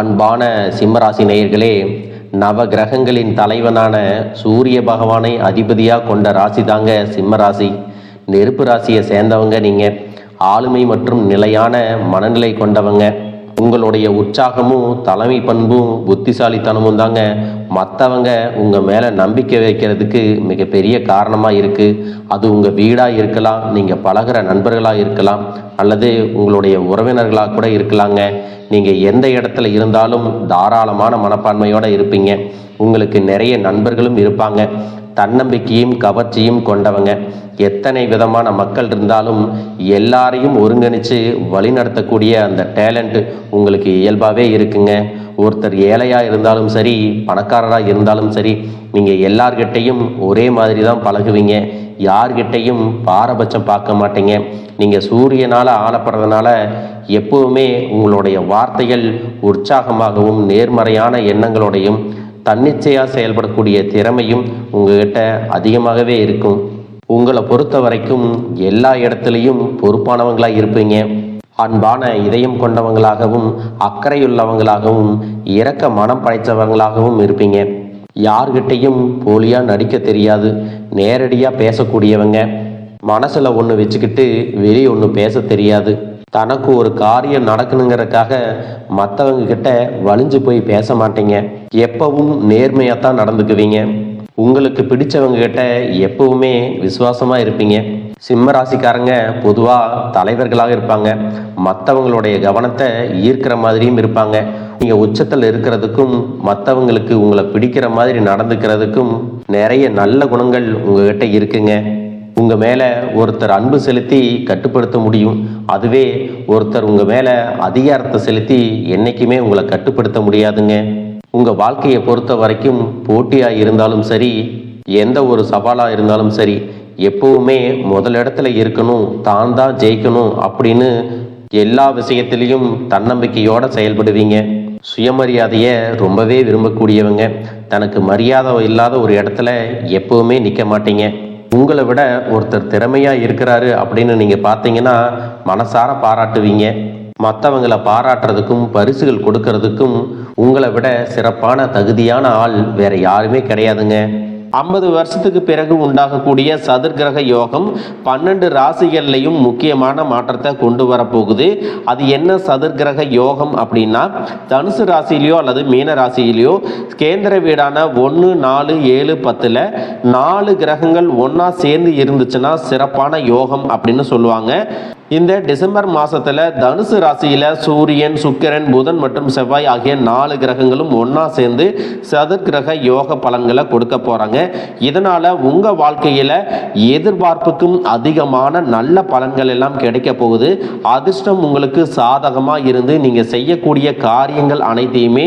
அன்பான சிம்மராசி நேயர்களே நவ கிரகங்களின் தலைவனான சூரிய பகவானை அதிபதியாக கொண்ட ராசி தாங்க சிம்மராசி. நெருப்பு ராசியை சேர்ந்தவங்க நீங்கள் ஆளுமை மற்றும் நிலையான மனநிலை கொண்டவங்க. உங்களுடைய உற்சாகமும் தலைமை பண்பும் புத்திசாலித்தனமும் தாங்க மற்றவங்க உங்கள் மேலே நம்பிக்கை வைக்கிறதுக்கு மிகப்பெரிய காரணமாக இருக்குது அது உங்கள் வீடாக இருக்கலாம் நீங்கள் பழகுற நண்பர்களாக இருக்கலாம் அல்லது உங்களுடைய உறவினர்களாக கூட இருக்கலாங்க. நீங்கள் எந்த இடத்துல இருந்தாலும் தாராளமான மனப்பான்மையோடு இருப்பீங்க. உங்களுக்கு நிறைய நண்பர்களும் இருப்பாங்க. தன்னம்பிக்கையும் கவர்ச்சியும் கொண்டவங்க. எத்தனை விதமான மக்கள் இருந்தாலும் எல்லாரையும் ஒருங்கிணைச்சு வழிநடத்தக்கூடிய அந்த டேலண்ட் உங்களுக்கு இயல்பாகவே இருக்குங்க. ஒருத்தர் ஏழையாக இருந்தாலும் சரி பணக்காரராக இருந்தாலும் சரி நீங்கள் எல்லார்கிட்டையும் ஒரே மாதிரி தான் பழகுவீங்க. யார்கிட்டையும் பாரபட்சம் பார்க்க மாட்டீங்க. நீங்கள் சூரியனால் ஆளப்படுறதுனால எப்பவுமே உங்களுடைய வார்த்தைகள் உற்சாகமாகவும் நேர்மறையான எண்ணங்களோடையும் தன்னிச்சையாக செயல்படக்கூடிய திறமையும் உங்ககிட்ட அதிகமாகவே இருக்கும். உங்களை பொறுத்த வரைக்கும் எல்லா இடத்துலையும் பொறுப்பானவங்களாக இருப்பீங்க. அன்பான இதயம் கொண்டவங்களாகவும் அக்கறையுள்ளவங்களாகவும் இரக்க மனம் படைத்தவங்களாகவும் இருப்பீங்க. யார்கிட்டையும் போலியாக நடிக்க தெரியாது. நேரடியாக பேசக்கூடியவங்க. மனசில் ஒன்று வச்சுக்கிட்டு வெளியே ஒன்று பேச தெரியாது. தனக்கு ஒரு காரியம் நடக்கணுங்கிறதுக்காக மற்றவங்க கிட்ட வலிஞ்சு போய் பேச மாட்டீங்க. எப்பவும் நேர்மையாக தான் நடந்துக்குவீங்க. உங்களுக்கு பிடிச்சவங்க கிட்ட எப்பவுமே விசுவாசமாக இருப்பீங்க. சிம்ம ராசிக்காரங்க பொதுவாக தலைவர்களாக இருப்பாங்க. மற்றவங்களுடைய கவனத்தை ஈர்க்கிற மாதிரியும் இருப்பாங்க. நீங்கள் உச்சத்தில் இருக்கிறதுக்கும் மற்றவங்களுக்கு உங்களை பிடிக்கிற மாதிரி நடந்துக்கிறதுக்கும் நிறைய நல்ல குணங்கள் உங்ககிட்ட இருக்குங்க. உங்க மேல ஒருத்தர் அன்பு செலுத்தி கட்டுப்படுத்த முடியும். அதுவே ஒருத்தர் உங்க மேல அதிகாரத்தை செலுத்தி என்னைக்குமே உங்களை கட்டுப்படுத்த முடியாதுங்க. உங்க வாழ்க்கையை பொறுத்த வரைக்கும் போட்டியா இருந்தாலும் சரி எந்த ஒரு சவாலா இருந்தாலும் சரி எப்பவுமே முதலிடத்துல இருக்கணும் தான் தான் ஜெயிக்கணும் அப்படின்னு எல்லா விஷயத்திலையும் தன்னம்பிக்கையோட செயல்படுவீங்க. சுயமரியாதையை ரொம்பவே விரும்பக்கூடியவங்க. தனக்கு மரியாதை இல்லாத ஒரு இடத்துல எப்பவுமே நிற்க மாட்டீங்க. உங்களை விட ஒருத்தர் திறமையா இருக்கிறாரு அப்படின்னு நீங்க பார்த்தீங்கன்னா மனசார பாராட்டுவீங்க. மற்றவங்களை பாராட்டுறதுக்கும் பரிசுகள் கொடுக்கறதுக்கும் உங்களை விட சிறப்பான தகுதியான ஆள் வேற யாருமே கிடையாதுங்க. ஐம்பது வருஷத்துக்கு பிறகு உண்டாகக்கூடிய சதுர்கிரக யோகம் பன்னெண்டு ராசிகள்லையும் முக்கியமான மாற்றத்தை கொண்டு வரப்போகுது. அது என்ன சதுர்கிரக யோகம் அப்படின்னா தனுசு ராசியிலையோ அல்லது மீன ராசியிலையோ கேந்திர வீடான ஒன்று நாலு ஏழு பத்தில் நாலு கிரகங்கள் ஒன்றா சேர்ந்து இருந்துச்சுன்னா சிறப்பான யோகம் அப்படின்னு சொல்லுவாங்க. இந்த டிசம்பர் மாசத்துல தனுசு ராசியில சூரியன் சுக்கிரன் புதன் மற்றும் செவ்வாய் ஆகிய நாலு கிரகங்களும் ஒன்றா சேர்ந்து சதுர்கிரக யோக பலன்களை கொடுக்க போறாங்க. இதனால உங்க வாழ்க்கையில எதிர்பார்ப்புக்கும் அதிகமான நல்ல பலன்கள் எல்லாம் கிடைக்க போகுது. அதிர்ஷ்டம் உங்களுக்கு சாதகமா இருந்து நீங்க செய்யக்கூடிய காரியங்கள் அனைத்தையுமே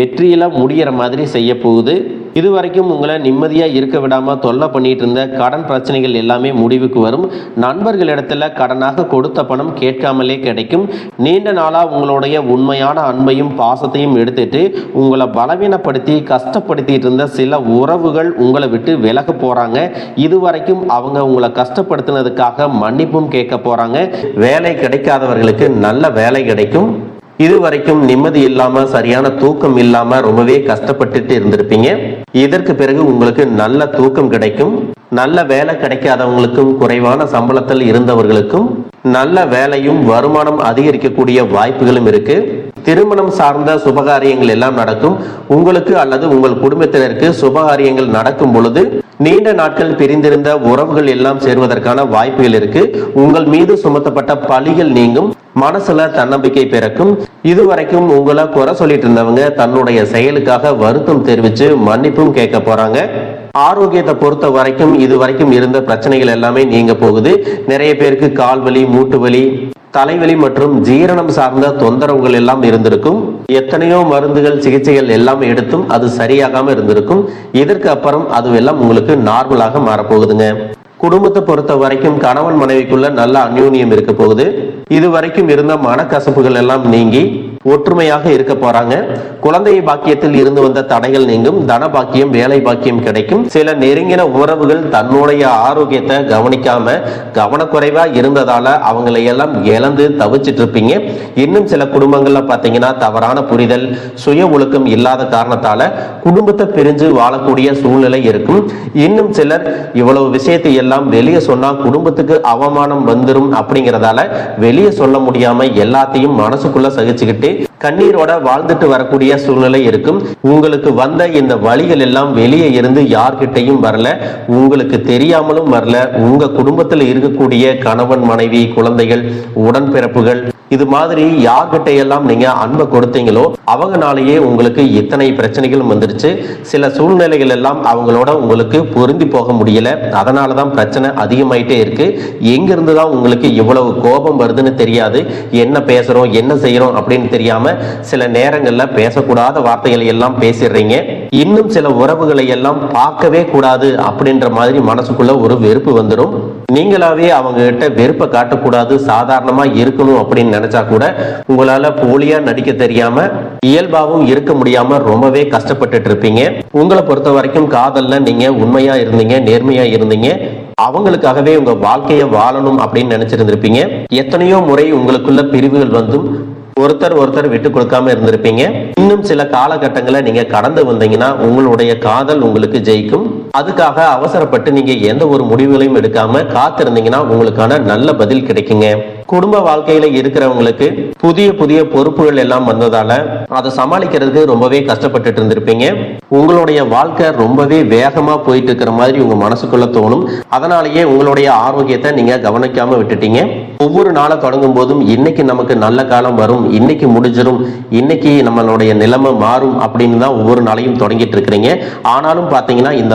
வெற்றியில முடியிற மாதிரி செய்ய போகுது. இது வரைக்கும் உங்களை நிம்மதியாக இருக்க விடாமல் தொல்லை பண்ணிட்டு இருந்த கடன் பிரச்சனைகள் எல்லாமே முடிவுக்கு வரும். நண்பர்களிடத்துல கடனாக கொடுத்த பணம் கேட்காமலே கிடைக்கும். நீண்ட நாளாக உங்களுடைய உண்மையான அன்பையும் பாசத்தையும் எடுத்துட்டு உங்களை பலவீனப்படுத்தி கஷ்டப்படுத்திட்டு இருந்த சில உறவுகள் உங்களை விட்டு விலக போகிறாங்க இது வரைக்கும் அவங்க உங்களை கஷ்டப்படுத்தினதுக்காக மன்னிப்பும் கேட்க போகிறாங்க வேலை கிடைக்காதவர்களுக்கு நல்ல வேலை கிடைக்கும். இது வரைக்கும் நிம்மதி இல்லாம சரியான தூக்கம் இல்லாம ரொம்பவே கஷ்டப்பட்டுட்டு இருந்திருப்பீங்க. இதற்கு பிறகு உங்களுக்கு நல்ல தூக்கம் கிடைக்கும். நல்ல வேலை கிடைக்காதவங்களுக்கும் குறைவான சம்பளத்தில் இருந்தவர்களுக்கும் நல்ல வேலையும் வருமானம் அதிகரிக்கக்கூடிய வாய்ப்புகளும் இருக்கு. திருமணம் சார்ந்த சுபகாரியங்கள் எல்லாம் நடக்கும். உங்களுக்கு அல்லது உங்கள் குடும்பத்தினருக்கு சுபகாரியங்கள் நடக்கும் பொழுது நீண்ட நாட்கள் பிரிந்திருந்த உறவுகள் எல்லாம் சேர்வதற்கான வாய்ப்புகள் இருக்கு. உங்கள் மீது சுமத்தப்பட்ட பழிகள் நீங்கும். மனசுல தன்னம்பிக்கை பிறக்கும். இதுவரைக்கும் உங்களை குறை சொல்லிட்டு இருந்தவங்க தன்னுடைய செயலுக்காக வருத்தம் தெரிவிச்சு மன்னிப்பும் கேட்க போறாங்க. ஆரோக்கியத்தை பொறுத்த வரைக்கும் இது வரைக்கும் இருந்த பிரச்சனைகள் எல்லாமே நீங்க போகுது. நிறைய பேருக்கு கால் வலி மூட்டு வலி தலைவலி மற்றும் ஜீரணம் சார்ந்த தொந்தரவுகள் எல்லாம் இருந்திருக்கும். எத்தனையோ மருந்துகள் சிகிச்சைகள் எல்லாம் எடுத்தும் அது சரியாகாம இருந்திருக்கும். இதற்கு அப்புறம் அதுவெல்லாம் உங்களுக்கு நார்மலாக மாறப்போகுதுங்க. குடும்பத்தை பொறுத்த வரைக்கும் கணவன் மனைவிக்குள்ள நல்ல அந்யூன்யம் இருக்க போகுது. இது வரைக்கும் இருந்த மனக்கசப்புகள் எல்லாம் நீங்கி ஒற்றுமையாக இருக்க போறாங்க. குழந்தை பாக்கியத்தில் இருந்து வந்த தடைகள் நீங்கும். தன பாக்கியம் வேலை பாக்கியம் கிடைக்கும். சில நெருங்கின உறவுகள் தன்னுடைய ஆரோக்கியத்தை கவனிக்காம கவனக்குறைவா இருந்ததால அவங்களை எல்லாம் இழந்து தவிச்சிட்டு இருப்பீங்க. இன்னும் சில குடும்பங்கள்ல பாத்தீங்கன்னா தவறான புரிதல் சுய ஒழுக்கம் இல்லாத காரணத்தால குடும்பத்தை பிரிஞ்சு வாழக்கூடிய சூழ்நிலை இருக்கும். இன்னும் சிலர் இவ்வளவு விஷயத்தை எல்லாம் வெளியே சொன்னா குடும்பத்துக்கு அவமானம் வந்துடும் அப்படிங்கிறதால வெளியே சொல்ல முடியாம எல்லாத்தையும் மனசுக்குள்ள சகிச்சுக்கிட்டு கண்ணீரோட வாழ்ந்துட்டு வரக்கூடிய சூழ்நிலை இருக்கும். உங்களுக்கு வந்த இந்த வழிகள் எல்லாம் வெளியே இருந்து யார்கிட்டையும் வரல. உங்களுக்கு தெரியாமலும் வரல. உங்க குடும்பத்தில் இருக்கக்கூடிய கணவன் மனைவி குழந்தைகள் உடன்பிறப்புகள் இது மாதிரி யார்கிட்ட எல்லாம் நீங்க அன்பை கொடுத்தீங்களோ அவங்கனாலேயே உங்களுக்கு இத்தனை பிரச்சனைகளும் வந்துருச்சு சில சூழ்நிலைகள் எல்லாம் அவங்களோட உங்களுக்கு பொருந்தி போக முடியல. அதனால தான் பிரச்சனை அதிகமாயிட்டே இருக்கு. எங்கிருந்து தான் உங்களுக்கு இவ்வளவு கோபம் வருதுன்னு தெரியாது. என்ன பேசுறோம் என்ன செய்யறோம் அப்படின்னு தெரியாம சில நேரங்கள்ல பேசக்கூடாத வார்த்தைகளை எல்லாம் பேசிடுறீங்க. இன்னும் சில உறவுகளை எல்லாம் பார்க்கவே கூடாது அப்படின்ற மாதிரி மனசுக்குள்ள ஒரு வெறுப்பு வந்துடும். நீங்களாவே அவங்க கிட்ட வெறுப்பை காட்டக்கூடாது சாதாரணமா இருக்கணும் அப்படின்னு நினைச்சா கூட உங்களால போலியா நடிக்க தெரியாம இயல்பாவும் இருக்க முடியாம ரொம்பவே கஷ்டப்பட்டுட்டு இருப்பீங்க. உங்களை பொறுத்த வரைக்கும் காதல்ல நீங்க உண்மையா இருந்தீங்க நேர்மையா இருந்தீங்க. அவங்களுக்காகவே உங்க வாழ்க்கைய வாழணும் அப்படின்னு நினைச்சிருந்திருப்பீங்க. எத்தனையோ முறை உங்களுக்குள்ள பிரிவுகள் வந்தும் ஒருத்தர் ஒருத்தர் விட்டு கொடுக்காம இருந்திருப்பீங்க. இன்னும் சில காலகட்டங்களை நீங்க கடந்து வந்தீங்கன்னா உங்களுடைய காதல் உங்களுக்கு ஜெயிக்கும். அதுக்காக அவசரப்பட்டு நீங்க எந்த ஒரு முடிவுகளையும் எடுக்காம காத்திருந்தீங்கன்னா உங்களுக்கான நல்ல பதில் கிடைக்குங்க. குடும்ப வாழ்க்கையில இருக்கிறவங்களுக்கு புதிய புதிய பொறுப்புகள் எல்லாம் வந்ததால அதை சமாளிக்கிறதுக்கு ரொம்பவே கஷ்டப்பட்டுட்டு இருந்திருப்பீங்க. உங்களுடைய வாழ்க்கை ரொம்பவே வேகமா போயிட்டு இருக்கிற மாதிரி உங்க மனசுக்குள்ள தோணும். அதனாலேயே உங்களுடைய ஆரோக்கியத்தை நீங்க கவனிக்காம விட்டுட்டீங்க. ஒவ்வொரு நாளை தொடங்கும் போதும் இன்னைக்கு நமக்கு நல்ல காலம் வரும் இன்னைக்கு முடிஞ்சிடும் இன்னைக்கு நம்மளுடைய நிலைமை மாறும் அப்படின்னு தான் ஒவ்வொரு நாளையும் தொடங்கிட்டு இருக்கிறீங்க. ஆனாலும் பாத்தீங்கன்னா இந்த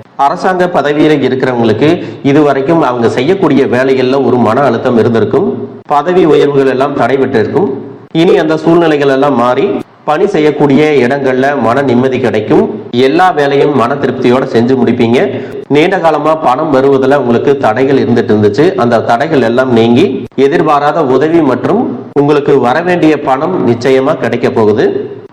அரசாங்க பதவியில இருக்கிறவங்களுக்கு இதுவரைக்கும் அவங்க செய்யக்கூடிய வேலைகள்ல ஒரு மன அழுத்தம் இருந்திருக்கும். பதவி உயர்வுகள் எல்லாம் தடைபட்டு இருக்கும் இனி அந்த சூழ்நிலைகள் எல்லாம் மாறி பணி செய்யக்கூடிய இடங்கள்ல மன நிம்மதி கிடைக்கும். எல்லா வேலையும் மன திருப்தியோட செஞ்சு முடிப்பீங்க. நீண்ட காலமா பணம் வருவதில் உங்களுக்கு தடைகள் இருந்துட்டு இருந்துச்சு. அந்த தடைகள் எல்லாம் நீங்கி எதிர்பாராத உதவி மற்றும் உங்களுக்கு வர வேண்டிய பணம் நிச்சயமா கிடைக்க போகுது.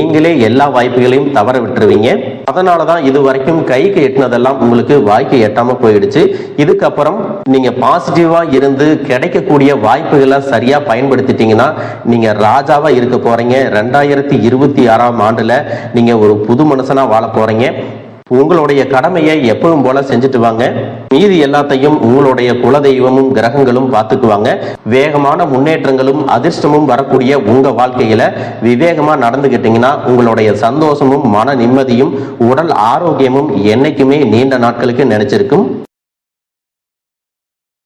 நீங்களே எல்லா வாய்ப்புகளையும் தவற விட்டுருவீங்க. அதனால தான் இது வரைக்கும் கைக்கு எட்டினதெல்லாம் உங்களுக்கு வாய்க்கு எட்டாம போயிடுச்சு. இதுக்கப்புறம் நீங்க பாசிட்டிவா இருந்து கிடைக்கக்கூடிய வாய்ப்புகளை சரியா பயன்படுத்திட்டீங்கன்னா நீங்க ராஜாவா இருக்க போறீங்க. ரெண்டாயிரத்தி இருபத்தி ஆறாம் ஆண்டுல நீங்க ஒரு புது மனுஷனா வாழ போறீங்க. உங்களுடைய கடமையை எப்பவும் போல செஞ்சுட்டு வாங்க. மீதி எல்லாத்தையும் உங்களுடைய குலதெய்வமும் கிரகங்களும் பார்த்துக்குவாங்க. வேகமான முன்னேற்றங்களும் அதிர்ஷ்டமும் வரக்கூடிய உங்க வாழ்க்கையில விவேகமா நடந்துகிட்டீங்கன்னா உங்களுடைய சந்தோஷமும் மன நிம்மதியும் உடல் ஆரோக்கியமும் என்னைக்குமே நீண்ட நாட்களுக்கு நினைச்சிருக்கும்